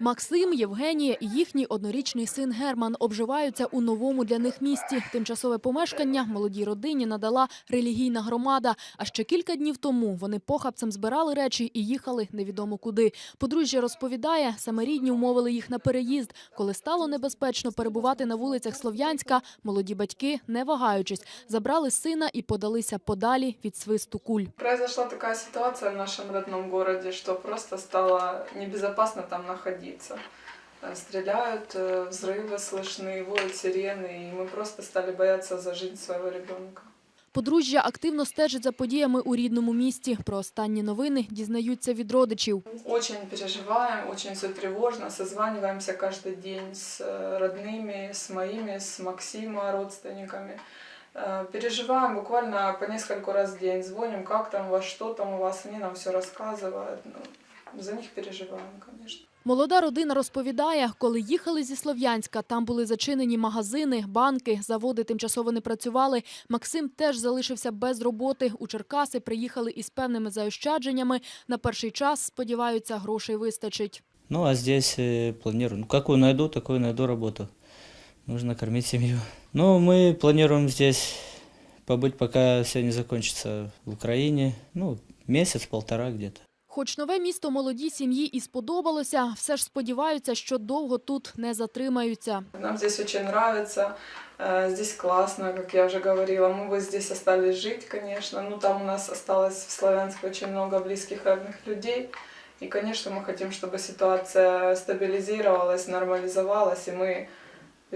Максим, Євгенія і їхній однорічний син Герман обживаються у новому для них місті. Тимчасове помешкання молодій родині надала релігійна громада. А ще кілька днів тому вони похабцем збирали речі і їхали невідомо куди. Подружжя розповідає, саме рідні умовили їх на переїзд. Коли стало небезпечно перебувати на вулицях Слов'янська, молоді батьки, не вагаючись, забрали сина і подалися подалі від свисту куль. Произошла такая ситуация в нашем родном городе, что просто стало небезопасно там находиться Э, Стреляют, э, взрывы слышны, воют сирены, и мы просто стали бояться за жизнь своего ребенка. Подружжя активно стежить за подіями у рідному місті. Про останні новини дізнаються від родичів. Очень переживаем, очень все тревожно, созваниваемся каждый день с э, родными, с моими, с Максима, родственниками. Э, Переживаем буквально по нескольку раз в день, звоним, как там у вас, что там у вас, они нам все рассказывают. Ну, за них переживаем, конечно. Молода родина розповідає, коли їхали зі Слов'янська, там були зачинені магазини, банки, заводи тимчасово не працювали. Максим теж залишився без роботи. У Черкаси приїхали із певними заощадженнями. На перший час, сподіваються, грошей вистачить. Ну, а здесь э, планирую. Ну, какую найду, такую найду работу. Нужно кормить семью. Ну, мы планируем здесь побыть, пока все не закончится в Украине. Ну, месяц-полтора где-то. Хоч нове місто молодій сім'ї і сподобалося, все ж сподіваються, що довго тут не затримаються. Нам здесь очень нравится, э, здесь классно, как я уже говорила. Мы бы здесь остались жить, конечно. Ну, там у нас осталось в Славянске очень много близких родных людей. И, конечно, мы хотим, чтобы ситуация стабилизировалась, нормализовалась, и мы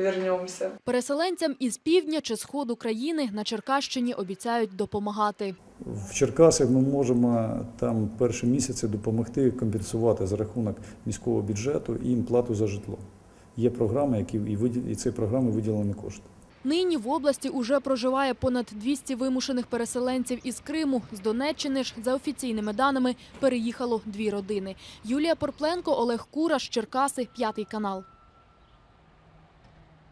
вернемся. Переселенцям із півдня чи сходу країни на Черкащині обіцяють допомагати. В Черкасах ми можемо там перші місяці допомогти компенсувати за рахунок міського бюджету їм плату за житло. Є програми, які і виділ- і цієї програми виділені кошти. Нині в області уже проживає понад 200 вимушених переселенців із Криму. З Донеччини ж, за офіційними даними, переїхало дві родини. Юлія Порпленко, Олег Кураш, Черкаси, п'ятий канал.